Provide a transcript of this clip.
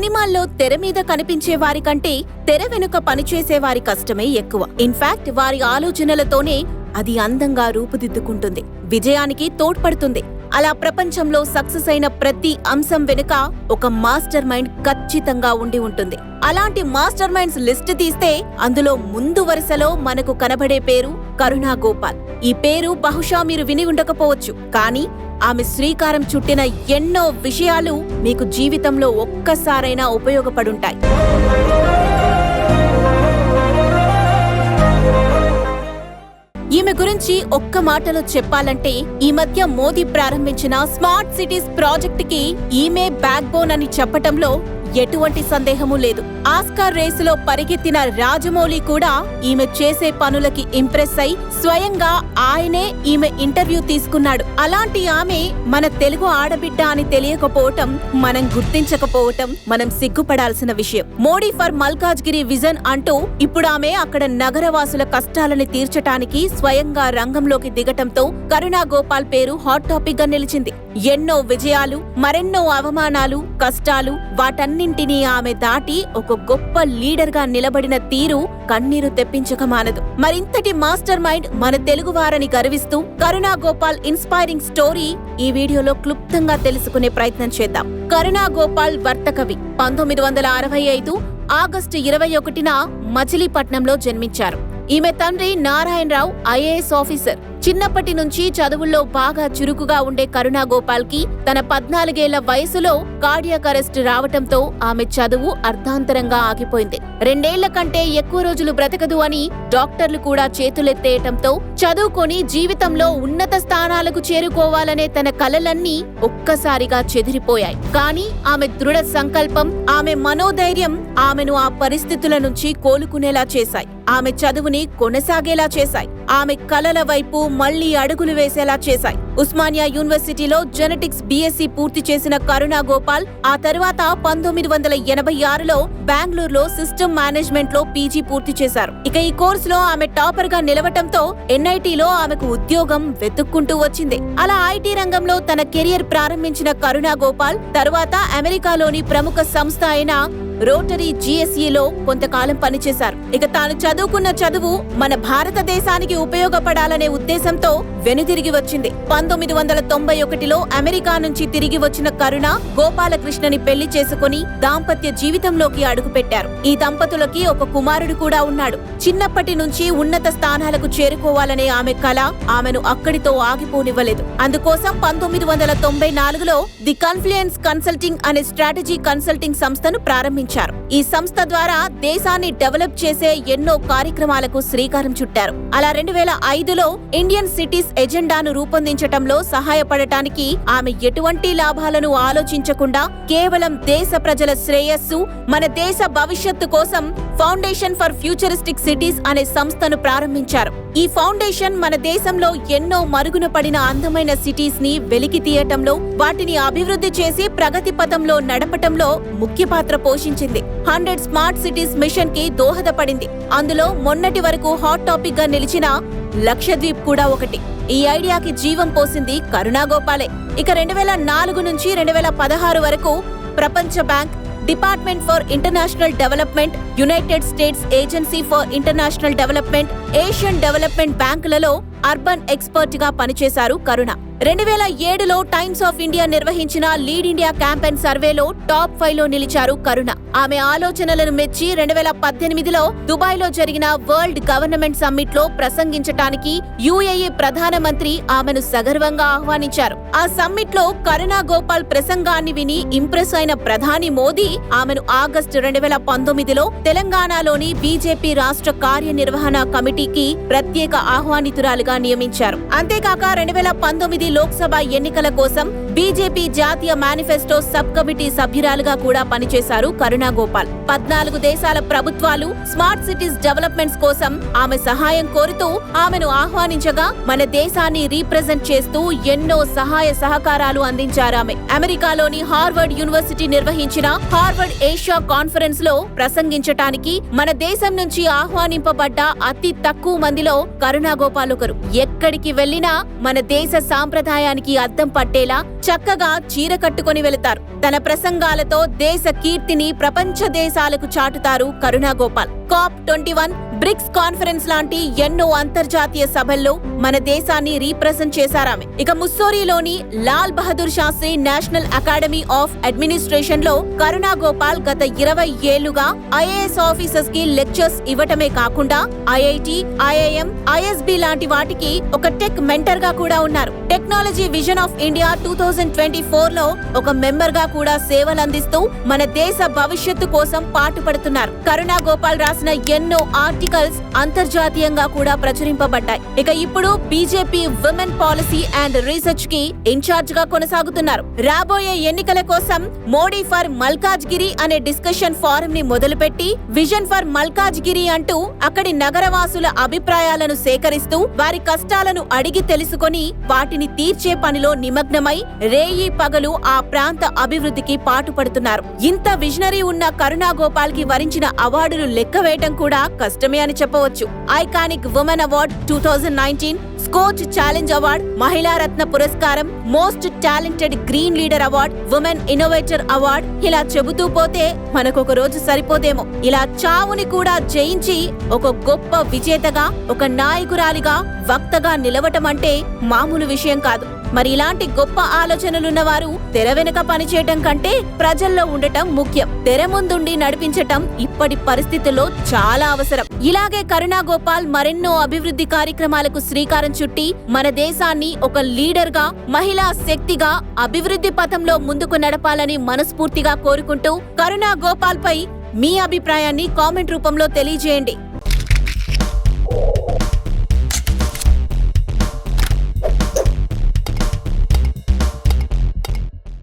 సినిమాల్లో తెర మీద కనిపించే వారి కంటే తెర వెనుక పనిచేసే వారి కష్టమే ఎక్కువ. ఇన్ఫాక్ట్ వారి ఆలోచనలతోనే అది అందంగా రూపుదిద్దుకుంటుంది. విజయానికి తోడ్పడుతుంది. అలా ప్రపంచంలో సక్సెస్ అయిన ప్రతి అంశం వెనుక ఒక మాస్టర్ మైండ్ ఖచ్చితంగా ఉండి ఉంటుంది. అలాంటి మాస్టర్ మైండ్స్ లిస్ట్ తీస్తే అందులో ముందు వరుసలో మనకు కనబడే పేరు కరుణా గోపాల్ ఈ పేరు బహుశా మీరు విని ఉండకపోవచ్చు కానీ ఆమె శ్రీకారం చుట్టిన ఎన్నో విషయాలు మీకు జీవితంలో ఒక్కసారైనా ఉపయోగపడుంటాయి. ఈమె గురించి ఒక్క మాటలో చెప్పాలంటే ఈ మధ్య మోదీ ప్రారంభించిన స్మార్ట్ సిటీస్ ప్రాజెక్ట్కి ఈమె బ్యాక్ బోన్ అని చెప్పటంలో ఎటువంటి సందేహమూ లేదు. ఆస్కార్ రేసులో పరిగెత్తిన రాజమౌళి కూడా ఈమె చేసే పనులకి ఇంప్రెస్ అయి స్వయంగా ఆయనే ఈమె ఇంటర్వ్యూ తీసుకున్నాడు. అలాంటి ఆమె మన తెలుగు ఆడబిడ్డ అని తెలియకపోవటం మనం గుర్తించకపోవటం మనం సిగ్గుపడాల్సిన విషయం. మోడీ ఫర్ మల్కాజ్గిరి విజన్ అంటూ ఇప్పుడు ఆమె అక్కడ నగరవాసుల కష్టాలని తీర్చటానికి స్వయంగా రంగంలోకి దిగటంతో కరుణా గోపాల్ పేరు హాట్ టాపిక్గా నిలిచింది. ఎన్నో విజయాలు మరెన్నో అవమానాలు కష్టాలు వాటన్నింటినీ ఆమె దాటి ఒక గొప్ప లీడర్గా నిలబడిన తీరు కన్నీరు తెప్పించక మానదు. మరింతటి మాస్టర్ మైండ్ మన తెలుగు వారని గర్విస్తూ కరుణా గోపాల్ ఇన్స్పైరింగ్ స్టోరీ ఈ వీడియోలో క్లుప్తంగా తెలుసుకునే ప్రయత్నం చేద్దాం. కరుణా గోపాల్ వర్తకవి. పంతొమ్మిది వందల అరవై ఐదు ఆగస్టు ఇరవై ఒకటిన మచిలీపట్నంలో జన్మించారు. ఈమె తండ్రి నారాయణరావు ఐఏఎస్ ఆఫీసర్. చిన్నప్పటి నుంచి చదువుల్లో బాగా చురుకుగా ఉండే కరుణా గోపాల్కి తన పద్నాలుగేళ్ళ వయసులో కార్డియాక్ అరెస్ట్ రావటంతో ఆమె చదువు అర్ధాంతరంగా ఆగిపోయింది. రెండేళ్ళ కంటే ఎక్కువ రోజులు బ్రతకదు అని డాక్టర్లు కూడా చేతులెత్తేయటంతో చదువుకొని జీవితంలో ఉన్నత స్థానాలకు చేరుకోవాలనే తన కలలన్నీ ఒక్కసారిగా చెదిరిపోయాయి. కానీ ఆమె దృఢ సంకల్పం ఆమె మనోధైర్యం ఆమెను ఆ పరిస్థితుల నుంచి కోలుకునేలా చేశాయి. ఆమె చదువుని కొనసాగేలా చేశాయి. ఆమె కలల వైపు మళ్ళీ అడుగులు వేసేలా చేశాయి. ఉస్మానియా యూనివర్సిటీలో జెనెటిక్స్ బీఎస్సీ పూర్తి చేసిన కరుణా గోపాల్ ఆ తర్వాత పంతొమ్మిది వందల ఎనభై ఆరులో బెంగళూరులో సిస్టమ్ మేనేజ్మెంట్లో పీజీ పూర్తి చేశారు. ఇక ఈ కోర్సులో ఆమె టాపర్గా నిలవటంతో ఎన్ఐటీలో ఆమెకు ఉద్యోగం వెతుక్కుంటూ వచ్చింది. అలా ఐటీ రంగంలో తన కెరియర్ ప్రారంభించిన కరుణా గోపాల్ తర్వాత అమెరికాలోని ప్రముఖ సంస్థ అయిన రోటరీ జీఎస్ఈలో కొంతకాలం పనిచేశారు. ఇక తాను చదువుకున్న చదువు మన భారతదేశానికి ఉపయోగపడాలనే ఉద్దేశంతో వెనుదిరిగి వచ్చింది. పంతొమ్మిది వందల తొంభై ఒకటిలో అమెరికా నుంచి తిరిగి వచ్చిన కరుణ గోపాలకృష్ణని పెళ్ళి చేసుకుని దాంపత్య జీవితంలోకి అడుగుపెట్టారు. ఈ దంపతులకి ఒక కుమారుడు కూడా ఉన్నాడు. చిన్నప్పటి నుంచి ఉన్నత స్థానాలకు చేరుకోవాలనే ఆమె కళ ఆమెను అక్కడితో ఆగిపోనివ్వలేదు. అందుకోసం పంతొమ్మిది వందల తొంభై నాలుగులో ది కన్ఫ్లుయెన్స్ కన్సల్టింగ్ అనే స్ట్రాటజీ కన్సల్టింగ్ సంస్థను ప్రారంభించారు. ఈ సంస్థ ద్వారా దేశాన్ని డెవలప్ చేసే ఎన్నో కార్యక్రమాలకు శ్రీకారం చుట్టారు. అలా రెండు వేల ఐదులో ఇండియన్ సిటీస్ ఎజెండాను రూపొందించటంలో సహాయపడటానికి ఆమె ఎటువంటి లాభాలను ఆలోచించకుండా కేవలం దేశ ప్రజల శ్రేయస్సు మన దేశ భవిష్యత్తు కోసం ఫౌండేషన్ ఫర్ ఫ్యూచరిస్టిక్ సిటీస్ అనే సంస్థను ప్రారంభించారు. ఈ ఫౌండేషన్ మన దేశంలో ఎన్నో మరుగున పడిన అందమైన సిటీస్ని వెలికి తీయటంలో వాటిని అభివృద్ధి చేసి ప్రగతి పథంలో నడపటంలో ముఖ్య పాత్ర పోషించింది. హండ్రెడ్ స్మార్ట్ సిటీస్ మిషన్కి దోహదపడింది. అందులో మొన్నటి వరకు హాట్ టాపిక్గా నిలిచిన లక్షద్వీప్ కూడా ఒకటి. ఈ ఐడియాకి జీవం పోసింది కరుణా గోపాలే ఇక రెండు వేల నాలుగు నుంచి రెండు వేల పదహారు వరకు ప్రపంచ bank department for international development United States agency for international development Asian development బ్యాంకులలో అర్బన్ ఎక్స్పర్ట్గా పనిచేశారు కరుణ. రెండు వేల ఏడులో టైమ్స్ ఆఫ్ ఇండియా నిర్వహించిన లీడ్ ఇండియా క్యాంపెయిన్ సర్వేలో టాప్ ఫైవ్లో నిలిచారు కరుణ. ఆమె ఆలోచనలను మెచ్చి రెండు వేల పద్దెనిమిదిలో దుబాయ్లో జరిగిన వరల్డ్ గవర్నమెంట్ సమ్మిట్లో ప్రసంగించటానికి యుఏఈ ప్రధానమంత్రి ఆమెను సగర్వంగా ఆహ్వానించారు. ఆ సమ్మిట్లో కరుణా గోపాల్ ప్రసంగాన్ని విని ఇంప్రెస్ అయిన ప్రధాని మోదీ ఆమెను ఆగస్టు రెండు వేల పంతొమ్మిదిలో తెలంగాణలోని బీజేపీ రాష్ట్ర కార్యనిర్వహణ కమిటీకి ప్రత్యేక ఆహ్వానితురాలుగా నియమించారు. అంతేకాక రెండు వేల పంతొమ్మిది లోక్సభ ఎన్నికల కోసం బీజేపీ జాతీయ మేనిఫెస్టో సబ్ కమిటీ సభ్యురాలుగా కూడా పనిచేశారు కరుణా గోపాల్ పద్నాలుగు దేశాల ప్రభుత్వాలు స్మార్ట్ సిటీస్ డెవలప్మెంట్స్ కోసం ఆమె సహాయం కోరుతూ ఆమెను ఆహ్వానించగా మన దేశాన్ని రీప్రజెంట్ చేస్తూ ఎన్నో సహాయ సహకారాలు అందించారు ఆమె అమెరికాలోని హార్వర్డ్ యూనివర్సిటీ నిర్వహించిన హార్వర్డ్ ఏషియా కాన్ఫరెన్స్లో ప్రసంగించటానికి మన దేశం నుంచి ఆహ్వానింపబడ్డ అతి తక్కువ మందిలో కరుణా గోపాల్ ఒకరు. ఎక్కడికి వెళ్ళినా మన దేశ సాంప్రదాయానికి అద్దం పట్టేలా చక్కగా చీర కట్టుకొని వెళతారు. తన ప్రసంగాలతో దేశ కీర్తిని ప్రపంచ దేశాలకు చాటుతారు Karuna Gopal COP twenty one BRICS conference లాంటి ఎన్నో అంతర్జాతీయ సభల్లో మన దేశాన్ని రీప్రజెంట్ చేశారామె. ఇక ముస్సోరీలోని Lal Bahadur Shastri national academy of అడ్మినిస్ట్రేషన్లో Karuna Gopal గత ఇరవై ఏళ్ళుగా ఐఏఎస్ ఆఫీసర్స్కి లెక్చర్స్ ఇవ్వటమే కాకుండా ఐఐటి ఐఐఎం ఐఎస్బి లాంటి వాటికి ఒక టెక్ మెంటర్గా కూడా ఉన్నారు. Technology vision of India two thousand twenty ఫోర్లో ఒక మెంబర్గా కూడా సేవలందిస్తూ మన దేశ భవిష్యత్తు కోసం పాటుపడుతున్నారు. కరుణా గోపాల్ రాసిన ఎన్నో ఆర్టికల్స్ అంతర్జాతీయంగా కూడా ప్రచురింపబడ్డాయి. ఇక ఇప్పుడు బీజేపీ విమెన్ పాలసీ అండ్ రీసెర్చ్కి ఇన్ఛార్జ్గా కొనసాగుతున్నారు. రాబోయే ఎన్నికల కోసం మోడీ ఫర్ మల్కాజ్గిరి అనే డిస్కషన్ ఫారం ని మొదలుపెట్టి విజన్ ఫర్ మల్కాజ్గిరి అంటూ అక్కడి నగరవాసుల అభిప్రాయాలను సేకరిస్తూ వారి కష్టాలను అడిగి తెలుసుకొని వాటిని తీర్చే పనిలో నిమగ్నమై రేయి పగలు ఆ ప్రాంత అభివృద్ధికి పాటుపడుతున్నారు. ఇంత విజనరీ ఉన్న కరుణాగోపాల్కి వరించిన అవార్డులు లెక్క వేయటం కూడా కష్టమే అని చెప్పవచ్చు. Iconic women award two thousand nineteen Skoch challenge award Mahila Ratna పురస్కారం most talented green leader award women innovator award ఇలా చెబుతూ పోతే మనకొక రోజు సరిపోదేమో. ఇలా చావుని కూడా జయించి ఒక గొప్ప విజేతగా ఒక నాయకురాలిగా వక్తగా నిలవటం అంటే మామూలు విషయం కాదు. మరి ఇలాంటి గొప్ప ఆలోచనలున్న వారు తెర వెనుక పనిచేయటం కంటే ప్రజల్లో ఉండటం ముఖ్యం. తెర ముందుండి నడిపించటం ఇప్పటి పరిస్థితుల్లో చాలా అవసరం. ఇలాగే కరుణా గోపాల్ మరెన్నో అభివృద్ధి కార్యక్రమాలకు శ్రీకారం చుట్టి మన దేశాన్ని ఒక లీడర్గా మహిళా శక్తిగా అభివృద్ధి పథంలో ముందుకు నడపాలని మనస్ఫూర్తిగా కోరుకుంటూ కరుణా గోపాల్ పై మీ అభిప్రాయాన్ని కామెంట్ రూపంలో తెలియజేయండి.